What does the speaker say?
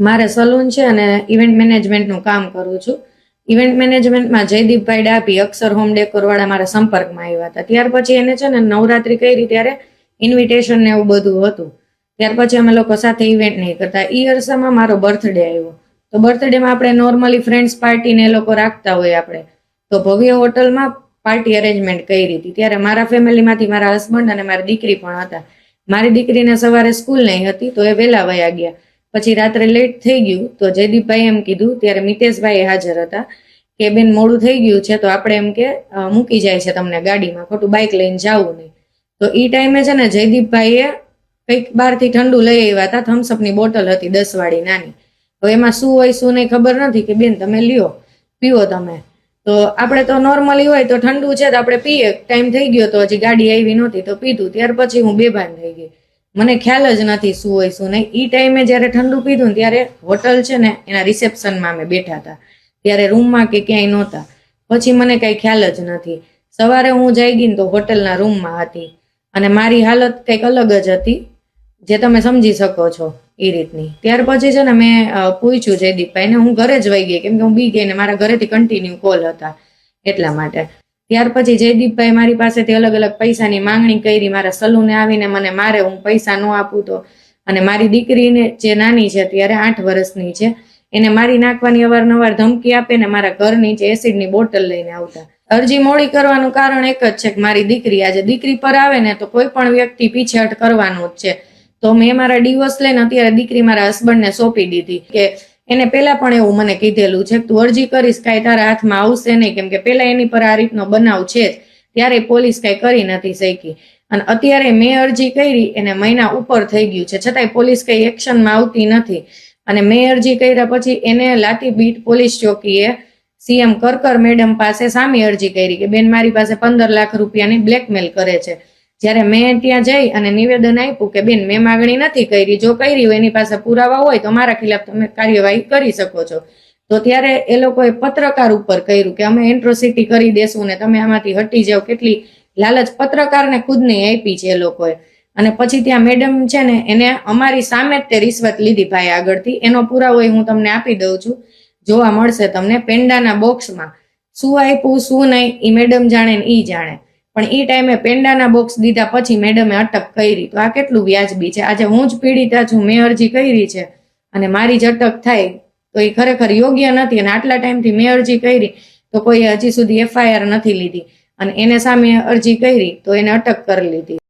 મારે સલૂન છે અને ઇવેન્ટ મેનેજમેન્ટનું કામ કરું છું. ઇવેન્ટ મેનેજમેન્ટમાં જયદીપભાઈ ડાભી, અક્ષર હોમ ડેકોરવાળા મારા સંપર્કમાં આવ્યા હતા. ત્યાર પછી એને છે ને નવરાત્રી કરી ત્યારે ઇન્વિટેશન ને એવું બધું હતું. ત્યાર પછી અમે લોકો સાથે ઇવેન્ટ નહીં કરતા. ઈ અરસામાં મારો બર્થડે આવ્યો. તો બર્થડેમાં આપણે નોર્મલી ફ્રેન્ડ્સ પાર્ટીને એ લોકો રાખતા હોય આપણે. તો ભવ્ય હોટલમાં પાર્ટી અરેન્જમેન્ટ કરી હતી. ત્યારે મારા ફેમિલીમાંથી મારા હસબન્ડ અને મારી દીકરી પણ હતા. મારી દીકરીને સવારે સ્કૂલ નહીં હતી, તો એ વહેલા વયા ગયા. પછી રાત્રે લેટ થઈ ગયું તો જયદીપભાઈ એમ કીધું, ત્યારે મિતેશભાઈ હાજર હતા કે બેન મોડું થઈ ગયું છે તો આપણે એમ કે મૂકી જાય છે તમને ગાડીમાં, ખોટું બાઇક લઈને જવું નહીં. તો એ ટાઈમે છે ને જયદીપભાઈએ કંઈક બહારથી ઠંડુ લઈ આવ્યા હતા થમ્સઅપની બોટલ હતી દસ વાળી નાની. તો એમાં શું હોય, શું નહીં ખબર નથી કે બેન તમે લ્યો પીવો તમે. તો આપણે તો નોર્મલી હોય તો ઠંડુ છે તો આપણે પીએ. ટાઈમ થઈ ગયો તો હજી ગાડી આવી નહોતી તો પીધું. ત્યાર પછી હું બેભાન થઈ ગઈ. મને ખ્યાલ જ નથી શું હોય, શું નહીં. એ ટાઈમે જ્યારે ઠંડુ પીધું ત્યારે હોટલ છે ને, એના રિસેપ્શનમાં અમે બેઠા હતા. ત્યારે રૂમમાં કે ક્યાંય નહોતા. પછી મને કાંઈ ખ્યાલ જ નથી. સવારે હું જઈ ગઈ તો હોટલના રૂમમાં હતી. અને મારી હાલત કંઈક અલગ જ હતી, જે તમે સમજી શકો છો એ રીતની. ત્યાર પછી છે ને મેં પૂછ્યું જયદીપભાઈને, હું ઘરે જ વહી ગઈ. કેમ કે હું બી ગઈ ને મારા ઘરેથી કન્ટિન્યુ કોલ હતા એટલા માટે. ત્યાર પછી જયદીપભાઈ મારી પાસેથી અલગ અલગ પૈસાની માંગણી કરી, મારા સલૂને આવીને મને મારે હું પૈસા ન આપું તો. અને મારી દીકરીને જે નાની છે ત્યારે આઠ વર્ષની છે, એને મારી નાખવાની અવારનવાર ધમકી આપે ને મારા ઘરની જે એસિડની બોટલ લઈને આવતા. અરજી મોડી કરવાનું કારણ એક જ છે કે મારી દીકરી આજે દીકરી પર આવે ને તો કોઈ પણ વ્યક્તિ પીછેહટ કરવાનું જ છે. તો મેં મારા ડિવોર્સ લઈને અત્યારે દીકરી મારા હસબન્ડને સોંપી દીધી કે એને પહેલા પણ એવું મને કીધેલું છે, તું અરજી કરીશ કાંઈ તારા હાથમાં આવશે નહીં. કેમ કે પહેલા એની પર આ રીતનો બનાવ છે જ, ત્યારે પોલીસ કાંઈ કરી નથી શકી. અને અત્યારે મેં અરજી કરી, એને મહિના ઉપર થઈ ગયું છે. છતાંય પોલીસ કઈ એક્શનમાં આવતી નથી. અને મેં અરજી કર્યા પછી એને લાતી બીટ પોલીસ ચોકીએ સીએમ કરકર મેડમ પાસે સામી અરજી કરી કે બેન મારી પાસે પંદર લાખ રૂપિયાની બ્લેકમેલ કરે છે. જ્યારે મેં ત્યાં જઈ અને નિવેદન આપ્યું કે, બેન, મેં માગણી નથી કરી. જો કરી હોય, એની પાસે પુરાવા હોય, તો મારા ખિલાફ તમે કાર્યવાહી કરી શકો છો. તો ત્યારે એ લોકોએ પત્રકાર ઉપર કર્યું કે, અમે એન્ટ્રોસિટી કરી દેશું ને તમે આમાંથી હટી જાઓ. કેટલી લાલચ પત્રકારને ખુદને આપી છે એ લોકોએ. અને પછી ત્યાં મેડમ છે ને, એને અમારી સામે જ તે રિશ્વત લીધી ભાઈ આગળથી. એનો પુરાવો હું તમને આપી દઉં છું. જોવા મળશે તમને પેંડાના બોક્સમાં શું આપ્યું, શું નહીં એ મેડમ જાણે ને એ જાણે. પણ એ ટાઈમે પેંડાના બોક્સ દીધા પછી મેડમે અટક કરી. તો આ કેટલું વ્યાજબી છે? આજે હું જ પીડિતા છું, મેં અરજી કરી છે અને મારી જ અટક થાય. તો એ ખરેખર યોગ્ય નથી અને આટલા ટાઈમથી મેં અરજી કરી તો કોઈ હજી સુધી એફઆઈઆર નથી લીધી. અને એને સામે અરજી કરી તો એને અટક કરી લીધી.